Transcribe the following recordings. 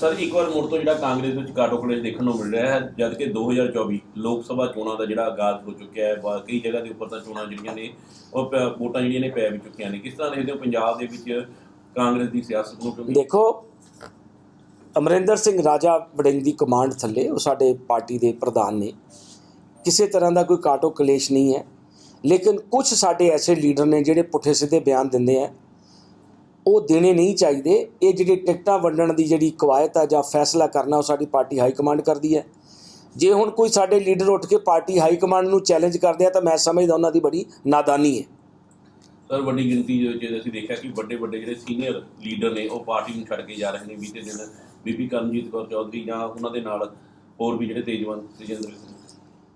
Sir, ਇੱਕ ਵਾਰ ਮੁੜ ਤੋਂ ਜਿਹੜਾ ਕਾਂਗਰਸ ਵਿੱਚ ਕਾਟੋ ਕਲੇਸ਼ ਦੇਖਣ ਨੂੰ ਮਿਲ ਰਿਹਾ ਹੈ ਜਦ ਕਿ 2024 ਲੋਕ ਸਭਾ ਚੋਣਾਂ ਦਾ ਜਿਹੜਾ ਆਗਾਜ਼ ਹੋ ਚੁੱਕਿਆ ਹੈ ਵਾ- ਕਈ ਜਗ੍ਹਾ ਦੇ ਉੱਪਰ ਤਾਂ ਚੋਣਾਂ ਜਿਹੜੀਆਂ ਨੇ, ਉਹ ਪ- ਵੋਟਾਂ ਜਿਹੜੀਆਂ ਨੇ ਪੈ ਵੀ ਚੁੱਕੀਆਂ ਨੇ। ਕਿਸ ਤਰ੍ਹਾਂ ਦੇਖਦੇ ਹੋ ਪੰਜਾਬ ਦੇ ਵਿੱਚ ਕਾਂਗਰਸ ਦੀ ਸਿਆਸਤ ਨੂੰ ਕਿਉਂਕਿ ਦੇਖੋ, ਅਮਰਿੰਦਰ ਸਿੰਘ ਰਾਜਾ ਵੜਿੰਗ ਦੀ ਕਮਾਂਡ ਥੱਲੇ, ਉਹ ਸਾਡੇ ਪਾਰਟੀ ਦੇ ਪ੍ਰਧਾਨ ਨੇ। ਕਿਸੇ ਤਰ੍ਹਾਂ ਦਾ ਕੋਈ ਕਾਟੋ ਕਲੇਸ਼ ਨਹੀਂ ਹੈ। ਲੇਕਿਨ ਕੁਝ ਸਾਡੇ ਐਸੇ ਲੀਡਰ ਨੇ ਜਿਹੜੇ ਪੁੱਠੇ ਸਿੱਧੇ ਬਿਆਨ ਦਿੰਦੇ ਆ। ਉਹ ਦੇਣੇ ਨਹੀਂ ਚਾਹੀਦੇ। ਇਹ ਜਿਹੜੀ ਟਿਕਟਾਂ ਵੰਡਣ ਦੀ ਜਿਹੜੀ ਕਵਾਇਤ ਹੈ ਜਾਂ ਫੈਸਲਾ ਕਰਨਾ ਉਹ ਸਾਡੀ ਪਾਰਟੀ ਹਾਈ ਕਮਾਂਡ ਕਰਦੀ ਹੈ। ਜੇ ਹੁਣ ਕੋਈ ਸਾਡੇ ਲੀਡਰ ਉੱਠ ਕੇ ਪਾਰਟੀ ਹਾਈ ਕਮਾਂਡ ਨੂੰ ਚੈਲੰਜ ਕਰਦੇ ਆ ਤਾਂ ਮੈਂ ਸਮਝਦਾ ਉਹਨਾਂ ਦੀ ਬੜੀ ਨਾਦਾਨੀ ਹੈ। ਸਰ ਵੱਡੀ ਗਿਣਤੀ ਵਿੱਚ ਅਸੀਂ ਦੇਖਿਆ ਕਿ ਵੱਡੇ ਵੱਡੇ ਜਿਹੜੇ ਸੀਨੀਅਰ ਲੀਡਰ ਨੇ ਉਹ ਪਾਰਟੀ ਨੂੰ ਛੱਡ ਕੇ ਜਾ ਰਹੇ ਨੇ। ਬੀਤੇ ਦਿਨ ਬੀਬੀ ਕਰਮਜੀਤ ਕੌਰ ਚੌਧਰੀ ਜਾਂ ਉਹਨਾਂ ਦੇ ਨਾਲ ਹੋਰ ਵੀ ਜਿਹੜੇ ਤੇਜਵੰਤ ਤੇਜਿੰਦਰ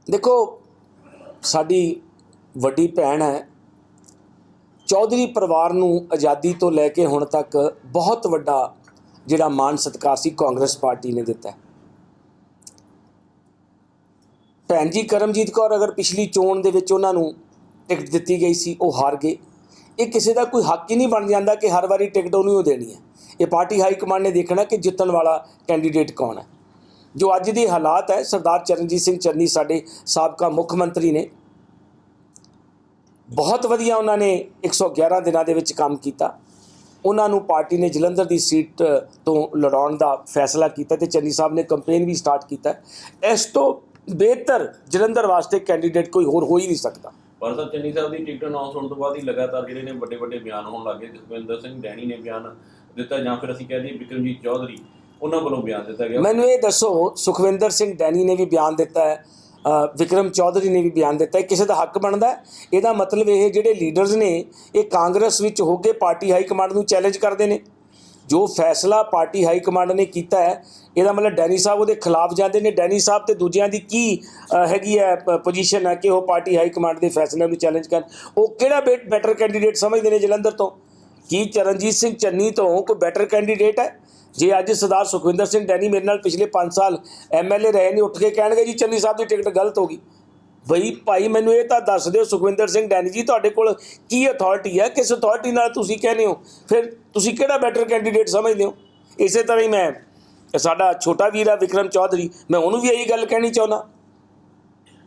ਦੇਖੋ ਸਾਡੀ ਵੱਡੀ ਭੈਣ ਹੈ ਚੌਧਰੀ ਪਰਿਵਾਰ ਨੂੰ ਆਜ਼ਾਦੀ ਤੋਂ ਲੈ ਕੇ ਹੁਣ ਤੱਕ ਬਹੁਤ ਵੱਡਾ ਜਿਹੜਾ ਮਾਨ ਸਤਿਕਾਰ ਸੀ ਕਾਂਗਰਸ ਪਾਰਟੀ ਨੇ ਦਿੱਤਾ ਭੈਣ ਜੀ, ਕਰਮਜੀਤ ਕੌਰ ਅਗਰ ਪਿਛਲੀ ਚੋਣ ਦੇ ਵਿੱਚ ਉਹਨਾਂ ਨੂੰ ਟਿਕਟ ਦਿੱਤੀ ਗਈ ਸੀ, ਉਹ ਹਾਰ ਗਏ। ਇਹ ਕਿਸੇ ਦਾ ਕੋਈ ਹੱਕ ਹੀ ਨਹੀਂ ਬਣ ਜਾਂਦਾ ਕਿ ਹਰ ਵਾਰੀ ਟਿਕਟ ਉਹਨੂੰ ਹੀ ਦੇਣੀ ਹੈ। ਇਹ ਪਾਰਟੀ ਹਾਈ ਕਮਾਂਡ ਨੇ ਦੇਖਣਾ ਕਿ ਜਿੱਤਣ ਵਾਲਾ ਕੈਂਡੀਡੇਟ ਕੌਣ ਹੈ। ਜੋ ਅੱਜ ਦੀ ਹਾਲਾਤ ਹੈ, ਸਰਦਾਰ ਚਰਨਜੀਤ ਸਿੰਘ ਚੰਨੀ ਸਾਡੇ ਸਾਬਕਾ ਮੁੱਖ ਮੰਤਰੀ ਨੇ ਬਹੁਤ ਵਧੀਆ ਉਹਨਾਂ ਨੇ 111 ਦਿਨਾਂ ਦੇ ਵਿੱਚ ਕੰਮ ਕੀਤਾ। ਉਹਨਾਂ ਨੂੰ ਪਾਰਟੀ ਨੇ ਜਲੰਧਰ ਦੀ ਸੀਟ ਤੋਂ ਲੜਾਉਣ ਦਾ ਫੈਸਲਾ ਕੀਤਾ ਤੇ ਚੰਨੀ ਸਾਹਿਬ ਨੇ ਕੈਂਪੇਨ ਵੀ ਸਟਾਰਟ ਕੀਤਾ। ਇਸ ਤੋਂ ਬਿਹਤਰ ਜਲੰਧਰ ਵਾਸਤੇ ਕੈਂਡੀਡੇਟ ਕੋਈ ਹੋਰ ਹੋ ਹੀ ਨਹੀਂ ਸਕਦਾ। ਪਰ ਸਰ ਚੰਨੀ ਸਾਹਿਬ ਦੀ ਟਿਕਟ ਅਨਾਉਂਸ ਹੋਣ ਤੋਂ ਬਾਅਦ ਹੀ ਲਗਾਤਾਰ ਜਿਹੜੇ ਨੇ ਵੱਡੇ ਵੱਡੇ ਬਿਆਨ ਹੋਣ ਲੱਗੇ ਜਸਵਿੰਦਰ ਸਿੰਘ ਡੈਣੀ ਨੇ ਬਿਆਨ ਦਿੱਤਾ ਜਾਂ ਫਿਰ ਅਸੀਂ ਕਹਿ ਦਈਏ ਵਿਕਰਮਜੀਤ ਚੌਧਰੀ ਉਹਨਾਂ ਵੱਲੋਂ ਬਿਆਨ ਦਿੱਤਾ ਗਿਆ। ਮੈਨੂੰ ਇਹ ਦੱਸੋ ਸੁਖਵਿੰਦਰ ਸਿੰਘ ਡੈਨੀ ਨੇ ਵੀ ਬਿਆਨ ਦਿੱਤਾ ਹੈ। ਵਿਕਰਮ ਚੌਧਰੀ ਨੇ ਵੀ ਬਿਆਨ ਦਿੱਤਾ ਹੈ, ਕਿਸੇ ਦਾ ਹੱਕ ਬਣਦਾ ਇਹਦਾ ਮਤਲਬ ਇਹ ਜਿਹੜੇ ਲੀਡਰਸ ਨੇ, ਇਹ ਕਾਂਗਰਸ ਵਿੱਚ ਹੋ ਕੇ ਪਾਰਟੀ ਹਾਈ ਕਮਾਂਡ ਨੂੰ ਚੈਲੰਜ ਕਰਦੇ ਨੇ। ਜੋ ਫੈਸਲਾ ਪਾਰਟੀ ਹਾਈ ਕਮਾਂਡ ਨੇ ਕੀਤਾ ਹੈ, ਇਹਦਾ ਮਤਲਬ ਡੈਨੀ ਸਾਹਿਬ ਉਹਦੇ ਖਿਲਾਫ ਜਾਂਦੇ ਨੇ। ਡੈਨੀ ਸਾਹਿਬ ਤੇ ਦੂਜਿਆਂ ਦੀ ਕੀ ਹੈਗੀ ਹੈ ਪੋਜੀਸ਼ਨ ਹੈ ਕਿ ਉਹ ਪਾਰਟੀ ਹਾਈ ਕਮਾਂਡ ਦੇ ਫੈਸਲੇ ਨੂੰ ਚੈਲੰਜ ਕਰਨ। ਉਹ ਕਿਹੜਾ ਬੈਟਰ ਕੈਂਡੀਡੇਟ ਸਮਝਦੇ ਨੇ ਜਲੰਧਰ ਤੋਂ? ਕੀ ਚਰਨਜੀਤ ਸਿੰਘ ਚੰਨੀ ਤੋਂ ਕੋਈ ਬੈਟਰ ਕੈਂਡੀਡੇਟ ਹੈ? ਜੇ ਅੱਜ ਸਰਦਾਰ ਸੁਖਵਿੰਦਰ ਸਿੰਘ ਡੈਨੀ ਮੇਰੇ ਨਾਲ ਪਿਛਲੇ 5 ਸਾਲ ਐਮਐਲਏ ਰਹੇ ਨੇ, ਉੱਠ ਕੇ ਕਹਿਣਗੇ ਜੀ ਚੰਨੀ ਸਾਹਿਬ ਦੀ ਟਿਕਟ ਗਲਤ ਹੋ ਗਈ। ਬਈ ਭਾਈ, ਮੈਨੂੰ ਇਹ ਤਾਂ ਦੱਸ ਦਿਓ ਸੁਖਵਿੰਦਰ ਸਿੰਘ ਡੈਨੀ ਜੀ, ਤੁਹਾਡੇ ਕੋਲ ਕੀ ਅਥਾਰਟੀ ਹੈ? ਕਿਸ ਅਥਾਰਟੀ ਨਾਲ ਤੁਸੀਂ ਕਹਿੰਦੇ ਹੋ? ਫਿਰ ਤੁਸੀਂ ਕਿਹੜਾ ਬੈਟਰ ਕੈਂਡੀਡੇਟ ਸਮਝਦੇ ਹੋ? ਇਸੇ ਤਰ੍ਹਾਂ ਹੀ ਮੈਂ, ਸਾਡਾ ਛੋਟਾ ਵੀਰ ਆ ਵਿਕਰਮ ਚੌਧਰੀ, ਮੈਂ ਉਹਨੂੰ ਵੀ ਇਹੀ ਗੱਲ ਕਹਿਣੀ ਚਾਹੁੰਦਾ।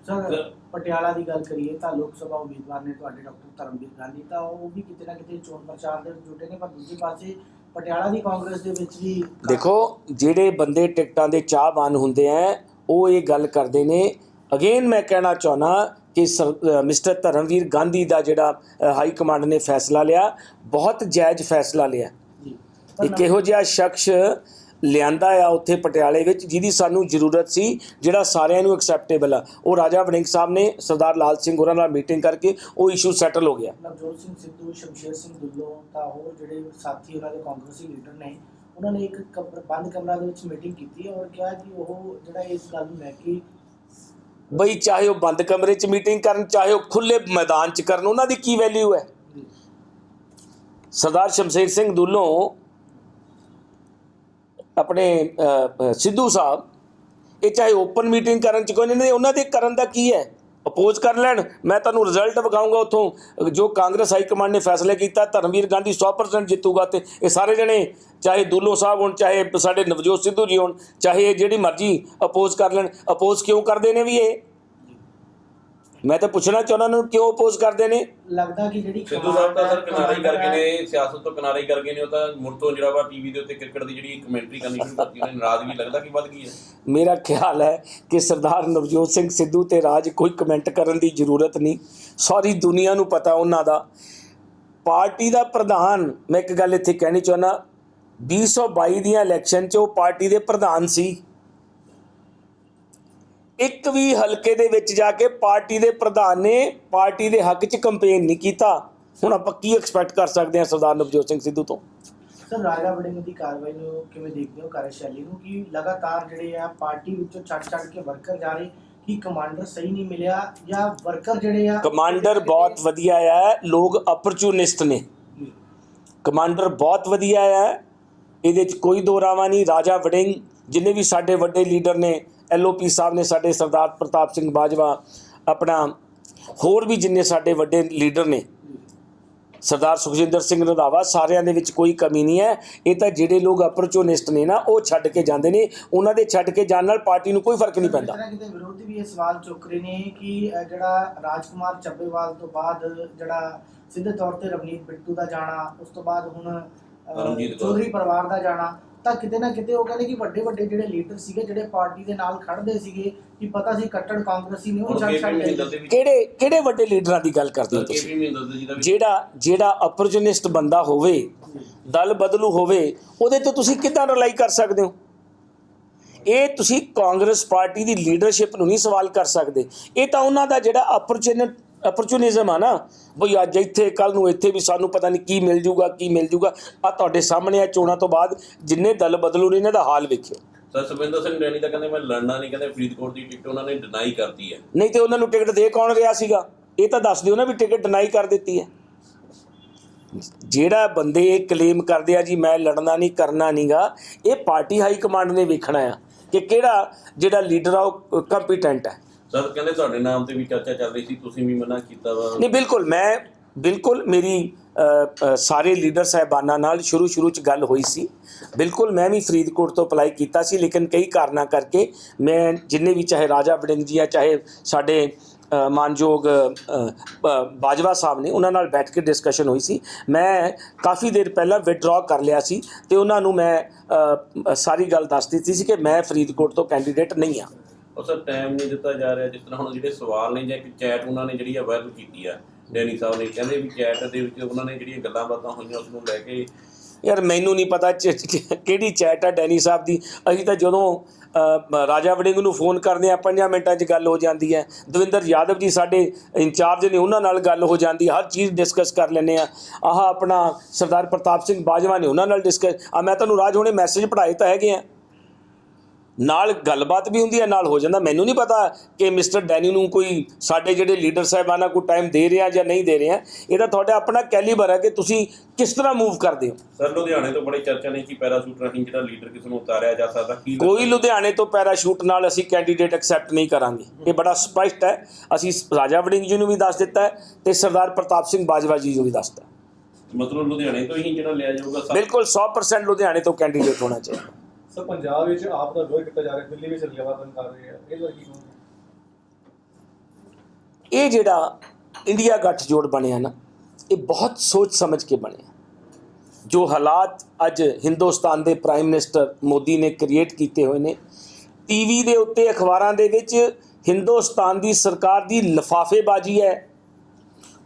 ਸਰ, ਪਟਿਆਲਾ ਦੀ ਗੱਲ ਕਰੀਏ ਤਾਂ ਲੋਕ ਸਭਾ ਉਮੀਦਵਾਰ ਨੇ ਤੁਹਾਡੇ ਡਾਕਟਰ ਧਰਮਵੀਰ ਗਾਂਧੀ, ਤਾਂ ਉਹ ਵੀ ਕਿਤੇ ਨਾ ਕਿਤੇ ਚੋਣ ਪ੍ਰਚਾਰ ਦੇ ਜੁਟੇ ਨੇ, ਪਰ ਦੂਜੇ ਪਾਸੇ ਪਟਿਆਲਾ ਦੀ ਕਾਂਗਰਸ ਦੇ ਵਿੱਚ ਵੀ ਦੇਖੋ ਜਿਹੜੇ ਬੰਦੇ ਟਿਕਟਾਂ ਦੇ ਚਾਹਵਾਨ ਹੁੰਦੇ ਆ ਉਹ ਇਹ ਗੱਲ ਕਰਦੇ ਨੇ। ਅਗੇਨ ਮੈਂ ਕਹਿਣਾ ਚਾਹਨਾ ਕਿ ਸਰ- ਮਿਸਟਰ ਧਰਮਵੀਰ ਗਾਂਧੀ ਦਾ ਜਿਹੜਾ ਹਾਈ ਕਮਾਂਡ ਨੇ ਫੈਸਲਾ ਲਿਆ ਬਹੁਤ ਜਾਇਜ਼ ਫੈਸਲਾ ਲਿਆ। ਇੱਕ ਇਹੋ ਜਿਹਾ ਸ਼ਖਸ ਲਿਆਂਦਾ ਆ ਉੱਥੇ ਪਟਿਆਲੇ ਵਿੱਚ ਜਿਹਦੀ ਸਾਨੂੰ ਜ਼ਰੂਰਤ ਸੀ ਜਿਹੜਾ ਸਾਰਿਆਂ ਨੂੰ ਐਕਸੈਪਟੇਬਲ ਆ। ਉਹ ਰਾਜਾ ਵੜਿੰਗ ਸਾਹਿਬ ਨੇ ਸਰਦਾਰ ਲਾਲ ਸਿੰਘ ਹੋਰਾਂ ਨਾਲ ਮੀਟਿੰਗ ਕਰਕੇ ਉਹ ਇਸ਼ੂ ਸੈਟਲ ਹੋ ਗਿਆ। ਨਵਜੋਤ ਸਿੰਘ ਸਿੱਧੂ ਸ਼ਮਸ਼ੇਰ ਸਿੰਘ ਦੁੱਲੋ ਤਾਂ ਹੋਰ ਜਿਹੜੇ ਸਾਥੀ ਉਹਨਾਂ ਦੇ ਕਾਂਗਰਸੀ ਲੀਡਰ ਨੇ ਉਹਨਾਂ ਨੇ ਇੱਕ ਬੰਦ ਕਮਰਾ ਦੇ ਵਿੱਚ ਮੀਟਿੰਗ ਕੀਤੀ ਹੈ ਔਰ ਕਿਹਾ ਕਿ ਉਹ ਜਿਹੜਾ ਇਸ ਗੱਲ ਨੂੰ ਲੈ ਕੇ ਬਈ ਚਾਹੇ ਉਹ ਬੰਦ ਕਮਰੇ 'ਚ ਮੀਟਿੰਗ ਕਰਨ ਚਾਹੇ ਉਹ ਖੁੱਲੇ ਮੈਦਾਨ 'ਚ ਕਰਨ ਉਹਨਾਂ ਦੀ ਕੀ ਵੈਲਿਊ ਹੈ? ਸਰਦਾਰ ਸ਼ਮਸ਼ੇਰ ਸਿੰਘ ਦੁੱਲੋਂ ਆਪਣੇ ਸਿੱਧੂ ਸਾਹਿਬ, ਇਹ ਚਾਹੇ ਓਪਨ ਮੀਟਿੰਗ ਕਰਨ ਚ ਕੋਈ ਨਹੀਂ ਉਹਨਾਂ ਦੇ ਕਰਨ ਦਾ ਕੀ ਹੈ? ਅਪੋਜ਼ ਕਰ ਲੈਣ, ਮੈਂ ਤੁਹਾਨੂੰ ਰਿਜ਼ਲਟ ਵਿਖਾਊਂਗਾ ਉੱਥੋਂ। ਜੋ ਕਾਂਗਰਸ ਹਾਈ ਕਮਾਂਡ ਨੇ ਫੈਸਲੇ ਕੀਤਾ, ਧਰਮਵੀਰ ਗਾਂਧੀ 100% ਜਿੱਤੂਗਾ ਤੇ ਇਹ ਸਾਰੇ ਜਣੇ, ਚਾਹੇ ਦੁੱਲੋ ਸਾਹਿਬ ਹੋਣ, ਚਾਹੇ ਸਾਡੇ ਨਵਜੋਤ ਸਿੱਧੂ ਜੀ ਹੋਣ, ਚਾਹੇ ਇਹ ਜਿਹੜੀ ਮਰਜ਼ੀ ਅਪੋਜ਼ ਕਰ ਲੈਣ। ਅਪੋਜ਼ ਕਿਉਂ ਕਰਦੇ ਨੇ ਵੀ ਇਹ? ਮੈਂ ਤਾਂ ਪੁੱਛਣਾ ਚਾਹੁੰਦਾ ਨੂੰ ਕਿਉਂ ਅਪੋਜ਼ ਕਰਦੇ ਨੇ? ਲੱਗਦਾ ਕਿ ਜਿਹੜੀ ਸਿੱਧੂ ਸਾਹਿਬ ਤਾਂ ਸਰ ਕਿਨਾਰੇ ਹੀ ਕਰਕੇ ਨੇ ਸਿਆਸਤ ਤੋਂ ਕਿਨਾਰੇ ਹੀ ਕਰਕੇ ਨੇ ਉਹ ਤਾਂ ਮੁੜ ਤੋਂ ਜਿਹੜਾ ਵਾ ਟੀਵੀ ਦੇ ਉੱਤੇ ਕ੍ਰਿਕਟ ਦੀ ਜਿਹੜੀ ਕਮੈਂਟਰੀ ਕਰਨੀ ਸ਼ੁਰੂ ਕਰਤੀ ਉਹਨੇ ਨਾਰਾਜ਼ਗੀ ਲੱਗਦਾ ਕਿ ਵੱਧ ਗਈ ਹੈ। ਮੇਰਾ ਖਿਆਲ ਹੈ ਕਿ ਸਰਦਾਰ ਨਵਜੋਤ ਸਿੰਘ ਸਿੱਧੂ ਤੇ ਰਾਜ ਕੋਈ ਕਮੈਂਟ ਕਰਨ ਦੀ ਜ਼ਰੂਰਤ ਨਹੀਂ। ਸਾਰੀ ਦੁਨੀਆ ਨੂੰ ਪਤਾ ਉਹਨਾਂ ਦਾ। ਪਾਰਟੀ ਦਾ ਪ੍ਰਧਾਨ ਮੈਂ ਇੱਕ ਗੱਲ ਇੱਥੇ ਕਹਿਣੀ ਚਾਹੁੰਦਾ 2022 ਦੀਆਂ ਇਲੈਕਸ਼ਨ 'ਚ ਉਹ ਪਾਰਟੀ ਦੇ ਪ੍ਰਧਾਨ ਸੀ। ਇੱਕ ਵੀ ਹਲਕੇ ਦੇ ਵਿੱਚ ਜਾ ਕੇ ਪਾਰਟੀ ਦੇ ਪ੍ਰਧਾਨ ਨੇ ਪਾਰਟੀ ਦੇ ਹੱਕ 'ਚ ਕੰਪੇਨ ਨਹੀਂ ਕੀਤਾ। ਹੁਣ ਆਪਾਂ ਕੀ ਐਕਸਪੈਕਟ ਕਰ ਸਕਦੇ ਹਾਂ ਸਰਦਾਰ ਨਵਜੋਤ ਸਿੰਘ ਸਿੱਧੂ ਤੋਂ? ਸਰ ਰਾਜਾ ਵੜਿੰਗ ਦੀ ਕਾਰਵਾਈ ਨੂੰ ਕਿਵੇਂ ਦੇਖਦੇ ਹੋ ਕਾਰਜਸ਼ੈਲੀ ਨੂੰ? ਕਿ ਲਗਾਤਾਰ ਜਿਹੜੇ ਆ ਪਾਰਟੀ ਵਿੱਚੋਂ ਛੱਡ ਛੱਡ ਕੇ ਵਰਕਰ ਜਾ ਰਹੇ ਕਿ ਕਮਾਂਡਰ ਸਹੀ ਨਹੀਂ ਮਿਲਿਆ ਜਾਂ ਵਰਕਰ ਜਿਹੜੇ ਆ ਕਮਾਂਡਰ ਬਹੁਤ ਵਧੀਆ ਹੈ ਲੋਕ ਅਪਰਚੂਨਿਸਟ ਨੇ। ਕਮਾਂਡਰ ਬਹੁਤ ਵਧੀਆ ਹੈ ਇਹਦੇ 'ਚ ਕੋਈ ਦੋ ਰਾਵਾਂ ਨਹੀਂ। ਰਾਜਾ ਵੜਿੰਗ ਜਿੰਨੇ ਵੀ ਸਾਡੇ ਵੱਡੇ ਲੀਡਰ ਨੇ ਐਲਓਪੀ ਸਾਹਿਬ ਨੇ ਸਾਡੇ ਸਰਦਾਰ ਪ੍ਰਤਾਪ ਸਿੰਘ ਬਾਜਵਾ ਆਪਣਾ ਹੋਰ ਵੀ ਜਿੰਨੇ ਸਾਡੇ ਵੱਡੇ ਲੀਡਰ ਨੇ ਸਰਦਾਰ ਸੁਖਜਿੰਦਰ ਸਿੰਘ ਰੰਧਾਵਾ ਸਾਰਿਆਂ ਦੇ ਵਿੱਚ ਕੋਈ ਕਮੀ ਨਹੀਂ ਹੈ। ਇਹ ਤਾਂ ਜਿਹੜੇ ਲੋਕ ਅਪਰਚੂਨਿਸਟ ਨੇ ਨਾ ਉਹ ਛੱਡ ਕੇ ਜਾਂਦੇ ਨੇ। ਉਹਨਾਂ ਦੇ ਛੱਡ ਕੇ ਜਾਣ ਨਾਲ ਪਾਰਟੀ ਨੂੰ ਕੋਈ ਫ਼ਰਕ ਨਹੀਂ ਪੈਂਦਾ। ਕਿਤੇ ਵਿਰੋਧੀ ਵੀ ਇਹ ਸਵਾਲ ਚੁੱਕ ਰਹੇ ਨੇ ਕਿ ਜਿਹੜਾ ਰਾਜਕੁਮਾਰ ਚੱਬੇਵਾਲ ਤੋਂ ਬਾਅਦ ਜਿਹੜਾ ਸਿੱਧੇ ਤੌਰ ਤੇ ਰਵਨੀਤ ਬਿੱਟੂ ਦਾ ਜਾਣਾ ਉਸ ਤੋਂ ਬਾਅਦ ਹੁਣ। ਚੌਧਰੀ ਪਰਿਵਾਰ ਦਾ ਜਾਣਾ ਤਾਂ ਕਿਤੇ ਨਾ ਕਿਤੇ ਉਹ ਕਹਿੰਦੇ ਕਿ ਵੱਡੇ ਵੱਡੇ ਜਿਹੜੇ ਲੀਡਰ ਸੀਗੇ ਜਿਹੜੇ ਪਾਰਟੀ ਦੇ ਨਾਲ ਖੜਦੇ ਸੀਗੇ ਕਿ ਪਤਾ ਸੀ ਕੱਟੜ ਕਾਂਗਰਸੀ ਨੇ ਉਹ ਛੱਡ ਛੱਡ ਕਿਹੜੇ ਕਿਹੜੇ ਵੱਡੇ ਲੀਡਰਾਂ ਦੀ ਗੱਲ ਕਰਦੇ ਹੋ ਤੁਸੀਂ? ਜਿਹੜਾ ਜਿਹੜਾ ਅਪਰਚੂਨਿਸਟ ਬੰਦਾ ਹੋਵੇ ਦਲ ਬਦਲੂ ਹੋਵੇ ਉਹਦੇ ਤੋਂ ਤੁਸੀਂ ਕਿੱਦਾਂ ਰਿਲਾਈ ਕਰ ਸਕਦੇ ਹੋ? ਇਹ ਤੁਸੀਂ ਕਾਂਗਰਸ ਪਾਰਟੀ ਦੀ ਲੀਡਰਸ਼ਿਪ ਨੂੰ ਨਹੀਂ ਸਵਾਲ ਕਰ ਸਕਦੇ। ਇਹ ਤਾਂ ਉਹਨਾਂ ਦਾ ਜਿਹੜਾ ਅਪਰਚੂਨਿਟ ਅਪਰਚੂਨਿਜ਼ਮ ਆ ਨਾ ਬਈ ਅੱਜ ਇੱਥੇ ਕੱਲ ਨੂੰ ਇੱਥੇ ਵੀ ਸਾਨੂੰ ਪਤਾ ਨਹੀਂ ਕੀ ਮਿਲ ਜੂਗਾ ਕੀ ਮਿਲ ਜੂਗਾ। ਆ ਤੁਹਾਡੇ ਸਾਹਮਣੇ ਆ ਚੋਣਾਂ ਤੋਂ ਬਾਅਦ ਜਿੰਨੇ ਦਲ ਬਦਲੂ ਨੇ ਇਹਨਾਂ ਦਾ ਹਾਲ ਵੇਖਿਓ। ਸਰ ਸੁਖਵਿੰਦਰ ਸਿੰਘ ਰੈਣੀ ਤਾਂ ਕਹਿੰਦੇ ਮੈਂ ਲੜਨਾ ਨਹੀਂ ਕਹਿੰਦੇ ਫਰੀਦਕੋਟ ਦੀ ਟਿਕਟ ਉਹਨਾਂ ਨੇ ਡਿਨਾਈ ਕਰਤੀ ਹੈ। ਨਹੀਂ ਤੇ ਉਹਨਾਂ ਨੂੰ ਟਿਕਟ ਦੇ ਕੌਣ ਰਿਹਾ ਸੀਗਾ? ਇਹ ਤਾਂ ਦੱਸ ਦਿਓ ਨਾ ਵੀ ਟਿਕਟ ਡਿਨਾਈ ਕਰ ਦਿੱਤੀ ਹੈ। ਜਿਹੜਾ ਬੰਦੇ ਇਹ ਕਲੇਮ ਕਰਦੇ ਆ ਜੀ ਮੈਂ ਲੜਨਾ ਨਹੀਂ ਕਰਨਾ ਨਹੀਂਗਾ ਇਹ ਪਾਰਟੀ ਹਾਈ ਕਮਾਂਡ ਨੇ ਵੇਖਣਾ ਆ ਕਿ ਕਿਹੜਾ ਜਿਹੜਾ ਲੀਡਰ ਆ ਉਹ ਕੰਪੀਟੈਂਟ ਹੈ। ਸਰ, ਕਹਿੰਦੇ ਤੁਹਾਡੇ ਨਾਮ ਤੇ ਵੀ ਚਰਚਾ ਚੱਲ ਰਹੀ ਸੀ, ਤੁਸੀਂ ਵੀ ਮਨਾ ਕੀਤਾ ਵਾ। ਨਹੀਂ, ਬਿਲਕੁਲ, ਮੈਂ ਬਿਲਕੁਲ ਮੇਰੀ ਸਾਰੇ ਲੀਡਰ ਸਾਹਿਬਾਨਾਂ ਨਾਲ ਸ਼ੁਰੂ ਸ਼ੁਰੂ ਚ ਗੱਲ ਹੋਈ ਸੀ। ਬਿਲਕੁਲ, ਮੈਂ ਵੀ ਫਰੀਦਕੋਟ ਤੋਂ ਅਪਲਾਈ ਕੀਤਾ ਸੀ, ਲੇਕਿਨ ਕਈ ਕਾਰਨਾਂ ਕਰਕੇ ਮੈਂ ਜਿੰਨੇ ਵੀ ਚਾਹੇ ਰਾਜਾ ਵੜਿੰਗ ਜੀ ਆ, ਚਾਹੇ ਸਾਡੇ ਮਾਨਯੋਗ ਬਾਜਵਾ ਸਾਹਿਬ ਨੇ, ਉਹਨਾਂ ਨਾਲ ਬੈਠ ਕੇ ਡਿਸਕਸ਼ਨ ਹੋਈ ਸੀ। ਮੈਂ ਕਾਫੀ ਦੇਰ ਪਹਿਲਾਂ ਵਿਡਰਾ ਕਰ ਲਿਆ ਸੀ ਤੇ ਉਹਨਾਂ ਨੂੰ ਮੈਂ ਸਾਰੀ ਗੱਲ ਦੱਸ ਦਿੱਤੀ ਸੀ ਕਿ ਮੈਂ ਫਰੀਦਕੋਟ ਤੋਂ ਕੈਂਡੀਡੇਟ ਨਹੀਂ ਆ। ਉਹ ਸਰ ਟਾਈਮ ਨਹੀਂ ਦਿੱਤਾ ਜਾ ਰਿਹਾ, ਜਿਸ ਤਰ੍ਹਾਂ ਹੁਣ ਜਿਹੜੇ ਸਵਾਲ ਨੇ ਜਾਂ ਇੱਕ ਚੈਟ ਉਹਨਾਂ ਨੇ ਜਿਹੜੀ ਆ ਵਾਇਰਲ ਕੀਤੀ ਆ, ਡੈਨੀ ਸਾਹਿਬ ਨੇ, ਕਹਿੰਦੇ ਵੀ ਚੈਟ ਦੇ ਵਿੱਚ ਉਹਨਾਂ ਨੇ ਜਿਹੜੀਆਂ ਗੱਲਾਂ ਬਾਤਾਂ ਹੋਈਆਂ, ਉਸ ਨੂੰ ਲੈ ਕੇ ਯਾਰ ਮੈਨੂੰ ਨਹੀਂ ਪਤਾ ਚ- ਕਿਹੜੀ ਚੈਟ ਆ ਡੈਨੀ ਸਾਹਿਬ ਦੀ। ਅਸੀਂ ਤਾਂ ਜਦੋਂ ਰਾਜਾ ਵੜਿੰਗ ਨੂੰ ਫੋਨ ਕਰਦੇ ਆ ਪੰਜਾਂ ਮਿੰਟਾਂ 'ਚ ਗੱਲ ਹੋ ਜਾਂਦੀ ਹੈ। ਦਵਿੰਦਰ ਯਾਦਵ ਜੀ ਸਾਡੇ ਇੰਚਾਰਜ ਨੇ, ਉਹਨਾਂ ਨਾਲ ਗੱਲ ਹੋ ਜਾਂਦੀ ਹਰ ਚੀਜ਼ ਡਿਸਕਸ ਕਰ ਲੈਂਦੇ ਆ ਆਹ ਆਪਣਾ ਸਰਦਾਰ ਪ੍ਰਤਾਪ ਸਿੰਘ ਬਾਜਵਾ ਨੇ ਉਹਨਾਂ ਨਾਲ ਡਿਸਕਸ ਆ ਮੈਂ ਤੁਹਾਨੂੰ ਰਾਜ ਹੁਣੇ ਮੈਸੇਜ ਪੜਾਏ ਤਾਂ ਹੈਗੇ ਆ। ਨਾਲ ਗੱਲਬਾਤ ਵੀ ਹੁੰਦੀ ਹੈ ਨਾਲ ਹੋ ਜਾਂਦਾ। ਮੈਨੂੰ ਨਹੀਂ ਪਤਾ ਕਿ ਮਿਸਟਰ ਡੈਨੀ ਨੂੰ ਕੋਈ ਸਾਡੇ ਜਿਹੜੇ ਲੀਡਰ ਸਾਹਿਬਾਨਾਂ ਕੋਈ ਟਾਈਮ ਦੇ ਰਿਹਾ ਜਾਂ ਨਹੀਂ ਦੇ ਰਿਹਾ। ਇਹ ਤਾਂ ਤੁਹਾਡਾ ਆਪਣਾ ਕੈਲੀਬਰ ਹੈ ਕਿ ਤੁਸੀਂ ਕਿਸ ਤਰ੍ਹਾਂ ਮੂਵ ਕਰਦੇ ਹੋ? ਸਰ ਲੁਧਿਆਣੇ ਤੋਂ ਬੜੇ ਚਰਚਾ ਨੇ ਕਿ ਪੈਰਾਸ਼ੂਟ ਰਾਹੀਂ ਜਿਹੜਾ ਲੀਡਰ ਕਿਸ ਨੂੰ ਉਤਾਰਿਆ ਜਾ ਸਕਦਾ ਕੀ ਕੋਈ ਲੁਧਿਆਣੇ ਤੋਂ ਪੈਰਾਸ਼ੂਟ ਨਾਲ ਅਸੀਂ ਕੈਂਡੀਡੇਟ ਐਕਸੈਪਟ ਨਹੀਂ ਕਰਾਂਗੇ। ਇਹ ਬੜਾ ਸਪਸ਼ਟ ਹੈ। ਅਸੀਂ ਰਾਜਾ ਵੜਿੰਗ ਜੀ ਨੂੰ ਵੀ ਦੱਸ ਦਿੱਤਾ ਤੇ ਸਰਦਾਰ ਪ੍ਰਤਾਪ ਸਿੰਘ ਬਾਜਵਾ ਜੀ ਨੂੰ ਵੀ ਦੱਸਤਾ ਮਤਲਬ ਲੁਧਿਆਣੇ ਤੋਂ ਹੀ ਜਿਹੜਾ ਲਿਆ ਜਾਊਗਾ ਬਿਲਕੁਲ 100% ਲੁਧਿਆਣੇ ਤੋਂ ਕੈਂਡੀਡੇਟ ਹੋਣਾ ਚਾਹੀਦਾ। ਸਰ ਪੰਜਾਬ ਵਿੱਚ ਆਪ ਦਾ ਵਿਰੋਧ ਕੀਤਾ ਜਾ ਰਿਹਾ, ਦਿੱਲੀ ਵਿੱਚ ਲਗਾਤਾਰ ਕਰ ਰਹੇ ਆ, ਇਹ ਬਾਰੇ ਇਹ ਜਿਹੜਾ ਇੰਡੀਆ ਗੱਠਜੋੜ ਬਣਿਆ ਨਾ, ਇਹ ਬਹੁਤ ਸੋਚ ਸਮਝ ਕੇ ਬਣਿਆ। ਜੋ ਹਾਲਾਤ ਅੱਜ ਹਿੰਦੁਸਤਾਨ ਦੇ ਪ੍ਰਾਈਮ ਮਿਨਿਸਟਰ ਮੋਦੀ ਨੇ ਕ੍ਰੀਏਟ ਕੀਤੇ ਹੋਏ ਨੇ ਟੀਵੀ ਦੇ ਉੱਤੇ ਅਖਬਾਰਾਂ ਦੇ ਵਿੱਚ ਹਿੰਦੁਸਤਾਨ ਦੀ ਸਰਕਾਰ ਦੀ ਲਫਾਫੇਬਾਜ਼ੀ ਹੈ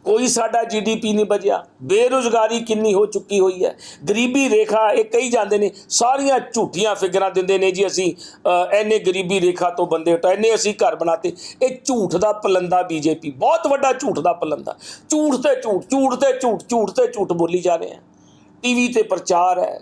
ਕੋਈ ਸਾਡਾ ਜੀਡੀਪੀ ਨਹੀਂ ਬਚਿਆ। ਬੇਰੁਜ਼ਗਾਰੀ ਕਿੰਨੀ ਹੋ ਚੁੱਕੀ ਹੋਈ ਹੈ। ਗਰੀਬੀ ਰੇਖਾ ਇਹ ਕਹੀ ਜਾਂਦੇ ਨੇ ਸਾਰੀਆਂ ਝੂਠੀਆਂ ਫਿਗਰਾਂ ਦਿੰਦੇ ਨੇ ਜੀ ਅਸੀਂ ਅ, ਐਨੇ ਗਰੀਬੀ ਰੇਖਾ ਤੋਂ ਬੰਦੇ ਹਟਾਏ ਐਨੇ ਅਸੀਂ ਘਰ ਬਣਾਤੇ। ਇਹ ਝੂਠ ਦਾ ਪਲੰਦਾ ਬੀਜੇਪੀ ਬਹੁਤ ਵੱਡਾ ਝੂਠ ਦਾ ਪਲੰਦਾ। ਝੂਠ ਤੇ ਝੂਠ ਝੂਠ ਤੇ ਝੂਠ ਝੂਠ ਤੇ ਝੂਠ ਬੋਲੀ ਜਾ ਰਹੇ ਆ। ਟੀਵੀ ਤੇ ਪ੍ਰਚਾਰ ਹੈ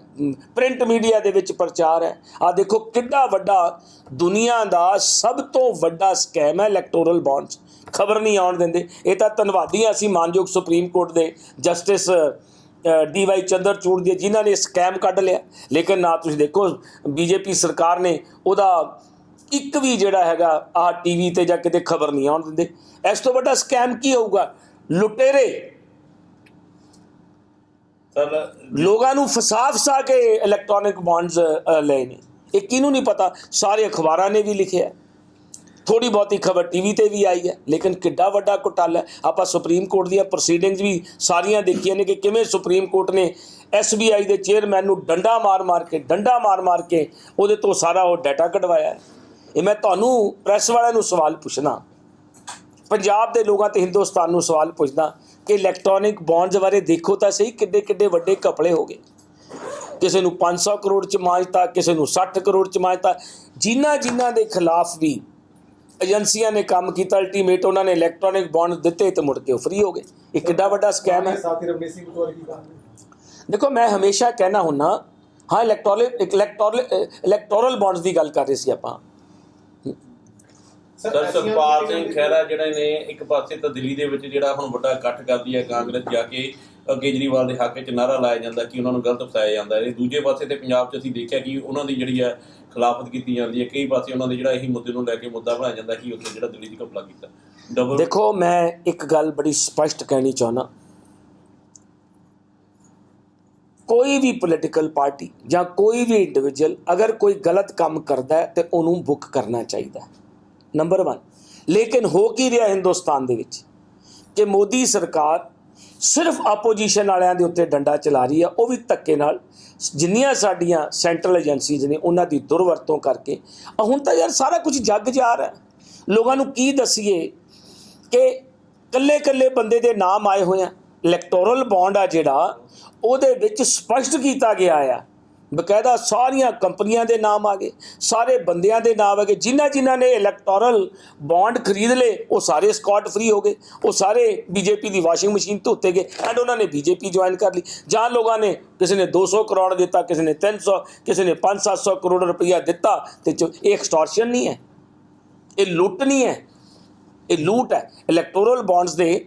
ਪ੍ਰਿੰਟ ਮੀਡੀਆ ਦੇ ਵਿੱਚ ਪ੍ਰਚਾਰ ਹੈ। ਆ ਦੇਖੋ ਕਿੰਨਾ ਵੱਡਾ ਦੁਨੀਆ ਦਾ ਸਭ ਤੋਂ ਵੱਡਾ ਸਕੈਮ ਹੈ ਇਲੈਕਟੋਰਲ ਬੌਂਡਸ ਖਬਰ ਨਹੀਂ ਆਉਣ ਦਿੰਦੇ। ਇਹ ਤਾਂ ਧੰਨਵਾਦੀ ਅਸੀਂ ਮਾਨਯੋਗ ਸੁਪਰੀਮ ਕੋਰਟ ਦੇ ਜਸਟਿਸ ਡੀ ਵਾਈ ਚੰਦਰਚੂੜ ਦੇ ਜਿਨ੍ਹਾਂ ਨੇ ਸਕੈਮ ਕੱਢ ਲਿਆ। ਲੇਕਿਨ ਨਾ ਤੁਸੀਂ ਦੇਖੋ ਬੀਜੇਪੀ ਸਰਕਾਰ ਨੇ ਉਹਦਾ ਇੱਕ ਵੀ ਜਿਹੜਾ ਹੈਗਾ ਆ ਟੀਵੀ ਤੇ ਜਾਂ ਕਿਤੇ ਖਬਰ ਨਹੀਂ ਆਉਣ ਦਿੰਦੇ। ਇਸ ਤੋਂ ਵੱਡਾ ਸਕੈਮ ਕੀ ਹੋਊਗਾ? ਲੁਟੇਰੇ। ਲੋਕਾਂ ਨੂੰ ਫਸਾ ਫਸਾ ਕੇ ਇਲੈਕਟ੍ਰੋਨਿਕ ਬੌਂਡਸ ਲਏ ਨੇ। ਇਹ ਕਿਹਨੂੰ ਨਹੀਂ ਪਤਾ? ਸਾਰੇ ਅਖਬਾਰਾਂ ਨੇ ਵੀ ਲਿਖਿਆ। ਥੋੜੀ ਬਹੁਤੀ ਖਬਰ ਟੀਵੀ ਤੇ ਵੀ ਆਈ ਹੈ, ਲੇਕਿਨ ਕਿੱਡਾ ਵੱਡਾ ਘੁਟਾਲਾ ਆਪਾਂ ਸੁਪਰੀਮ ਕੋਰਟ ਦੀਆਂ ਪ੍ਰੋਸੀਡਿੰਗਸ ਵੀ ਸਾਰੀਆਂ ਦੇਖੀਆਂ ਨੇ ਕਿ ਕਿਵੇਂ ਸੁਪਰੀਮ ਕੋਰਟ ਨੇ ਐਸਬੀਆਈ ਦੇ ਚੇਅਰਮੈਨ ਨੂੰ ਡੰਡਾ ਮਾਰ-ਮਾਰ ਕੇ, ਡੰਡਾ ਮਾਰ-ਮਾਰ ਕੇ ਉਹਦੇ ਤੋਂ ਸਾਰਾ ਉਹ ਡਾਟਾ ਕਢਵਾਇਆ ਇਹ ਮੈਂ ਤੁਹਾਨੂੰ ਪ੍ਰੈਸ ਵਾਲਿਆਂ ਨੂੰ ਸਵਾਲ ਪੁੱਛਣਾ ਪੰਜਾਬ ਦੇ ਲੋਕਾਂ ਤੇ ਹਿੰਦੁਸਤਾਨ ਨੂੰ ਸਵਾਲ ਪੁੱਛਦਾ ਕਿ ਇਲੈਕਟ੍ਰੋਨਿਕ ਬੌਂਡਸ ਬਾਰੇ ਦੇਖੋ ਤਾਂ ਸਹੀ ਕਿੱਡੇ ਕਿੱਡੇ ਵੱਡੇ ਕਪੜੇ ਹੋ ਗਏ। ਕਿਸੇ ਨੂੰ 500 ਕਰੋੜ ਚ ਮਾਂਜਤਾ ਕਿਸੇ ਨੂੰ 60 ਕਰੋੜ ਚ ਮਾਂਜਤਾ ਜਿਨ੍ਹਾਂ ਜਿਨ੍ਹਾਂ ਦੇ ਖਿਲਾਫ ਵੀ ਏਜੰਸੀਆਂ ਨੇ ਕੰਮ ਕੀਤਾ ਅਲਟੀਮੇਟ ਉਹਨਾਂ ਨੇ ਇਲੈਕਟ੍ਰੋਨਿਕ ਬੌਂਡ ਦਿੱਤੇ ਤੇ ਮੁੜ ਕੇ ਉਹ ਫ੍ਰੀ ਹੋ ਗਏ। ਇਹ ਕਿੱਡਾ ਵੱਡਾ ਸਕੈਮ ਹੈ। ਸਾਥੀ ਰਵਨੀਤ ਸਿੰਘ ਬਤੌਰ ਕੀ ਕਹਾਂਗੇ ਦੇਖੋ ਮੈਂ ਹਮੇਸ਼ਾ ਕਹਿਣਾ ਹੁੰਨਾ ਹਾਂ ਇਲੈਕਟ੍ਰੋਨਿਕ ਇਲੈਕਟ੍ਰੋਨਲ ਇਲੈਕਟੋਰਲ ਬੌਂਡਸ ਦੀ ਗੱਲ ਕਰ ਰਹੇ ਸੀ ਆਪਾਂ। ਸਰ ਸੁਖਪਾਲ ਸਿੰਘ ਖਹਿਰਾ ਜਿਹੜੇ ਨੇ ਇੱਕ ਪਾਸੇ ਤਾਂ ਦਿੱਲੀ ਦੇ ਵਿੱਚ ਜਿਹੜਾ ਹੁਣ ਵੱਡਾ ਇਕੱਠ ਕਰਦੀ ਹੈ ਕਾਂਗਰਸ ਜਾ ਕੇ ਕੇਜਰੀਵਾਲ ਦੇ ਹੱਕ 'ਚ ਨਾਰਾ ਲਾਇਆ ਜਾਂਦਾ ਕਿ ਉਹਨਾਂ ਨੂੰ ਗਲਤ ਫਸਾਇਆ ਜਾਂਦਾ ਹੈ। ਦੂਜੇ ਪਾਸੇ ਤੇ ਪੰਜਾਬ 'ਚ ਅਸੀਂ ਦੇਖਿਆ ਕਿ ਉਹਨਾਂ ਦੀ ਜਿਹੜੀ ਹੈ ਖਿਲਾਫਤ ਕੀਤੀ ਜਾਂਦੀ ਹੈ। ਕਈ ਪਾਸੇ ਉਹਨਾਂ ਦੇ ਜਿਹੜਾ ਇਹੀ ਮੁੱਦੇ ਨੂੰ ਲੈ ਕੇ ਮੁੱਦਾ ਬਣਾਇਆ ਜਾਂਦਾ ਕਿ ਉੱਥੇ ਜਿਹੜਾ ਦਿੱਲੀ 'ਚ ਘਪਲਾ ਕੀਤਾ। ਡਬਲ ਦੇਖੋ, ਮੈਂ ਇੱਕ ਗੱਲ ਬੜੀ ਸਪਸ਼ਟ ਕਹਿਣੀ ਚਾਹੁੰਦਾ। ਕੋਈ ਵੀ ਪੋਲੀਟੀਕਲ ਪਾਰਟੀ ਜਾਂ ਕੋਈ ਵੀ ਇੰਡੀਵਿਜੂਅਲ ਅਗਰ ਕੋਈ ਗਲਤ ਕੰਮ ਕਰਦਾ ਹੈ ਤੇ ਉਹਨੂੰ ਬੁੱਕ ਕਰਨਾ ਚਾਹੀਦਾ ਨੰਬਰ 1 ਲੇਕਿਨ ਹੋ ਕੀ ਰਿਹਾ ਹਿੰਦੁਸਤਾਨ ਦੇ ਵਿੱਚ? ਕਿ ਮੋਦੀ ਸਰਕਾਰ ਸਿਰਫ ਆਪੋਜੀਸ਼ਨ ਵਾਲਿਆਂ ਦੇ ਉੱਤੇ ਡੰਡਾ ਚਲਾ ਰਹੀ ਹੈ ਉਹ ਵੀ ਧੱਕੇ ਨਾਲ। ਜਿੰਨੀਆਂ ਸਾਡੀਆਂ ਸੈਂਟਰਲ ਏਜੰਸੀਜ਼ ਨੇ, ਉਹਨਾਂ ਦੀ ਦੁਰਵਰਤੋਂ ਕਰਕੇ। ਹੁਣ ਤਾਂ ਯਾਰ ਸਾਰਾ ਕੁਝ ਜੱਗ ਜਾ ਰਿਹਾ। ਲੋਕਾਂ ਨੂੰ ਕੀ ਦਸੀਏ ਕਿ ਕੱਲੇ ਕੱਲੇ ਬੰਦੇ ਦੇ ਨਾਮ ਆਏ ਹੋਏ ਆ। ਇਲੈਕਟੋਰਲ ਬੌਂਡ ਆ ਜਿਹੜਾ, ਉਹਦੇ ਵਿੱਚ ਸਪਸ਼ਟ ਕੀਤਾ ਗਿਆ ਆ ਬਕਾਇਦਾ ਸਾਰੀਆਂ ਕੰਪਨੀਆਂ ਦੇ ਨਾਮ ਆ ਗਏ, ਸਾਰੇ ਬੰਦਿਆਂ ਦੇ ਨਾਮ ਆ ਗਏ, ਜਿਨ੍ਹਾਂ ਜਿਨ੍ਹਾਂ ਨੇ ਇਲੈਕਟੋਰਲ ਬੌਂਡ ਖਰੀਦ ਲਏ, ਉਹ ਸਾਰੇ ਸਕਾਟ ਫ੍ਰੀ ਹੋ ਗਏ, ਉਹ ਸਾਰੇ ਬੀਜੇਪੀ ਦੀ ਵਾਸ਼ਿੰਗ ਮਸ਼ੀਨ ਤੋਂ ਉੱਤੇ ਗਏ ਐਂਡ ਉਹਨਾਂ ਨੇ ਬੀਜੇਪੀ ਜੁਆਇਨ ਕਰ ਲਈ। ਜਾਂ ਲੋਕਾਂ ਨੇ ਕਿਸੇ ਨੇ 200 ਕਰੋੜ ਦਿੱਤਾ, ਕਿਸੇ ਨੇ 300 ਕਿਸੇ ਨੇ 5-700 ਕਰੋੜ ਰੁਪਈਆ ਦਿੱਤਾ, ਤੇ ਚ- ਇਹ ਐਕਸਟੋਰਸ਼ਨ ਨਹੀਂ ਹੈ, ਇਹ ਲੁੱਟ ਨਹੀਂ ਹੈ, ਇਹ ਲੂਟ ਹੈ। ਇਲੈਕਟੋਰਲ ਬੌਂਡਸ ਦੇ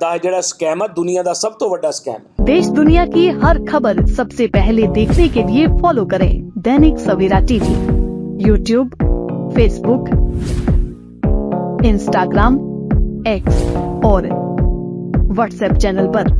ਦਾ ਜਿਹੜਾ ਸਕੈਮ ਹੈ ਦੁਨੀਆ ਦਾ ਸਭ ਤੋਂ ਵੱਡਾ ਸਕੈਮ ਹੈ देश दुनिया की हर खबर सबसे पहले देखने के लिए फॉलो करें Dainik Savera TV YouTube Facebook Instagram X और व्हाट्सएप चैनल पर।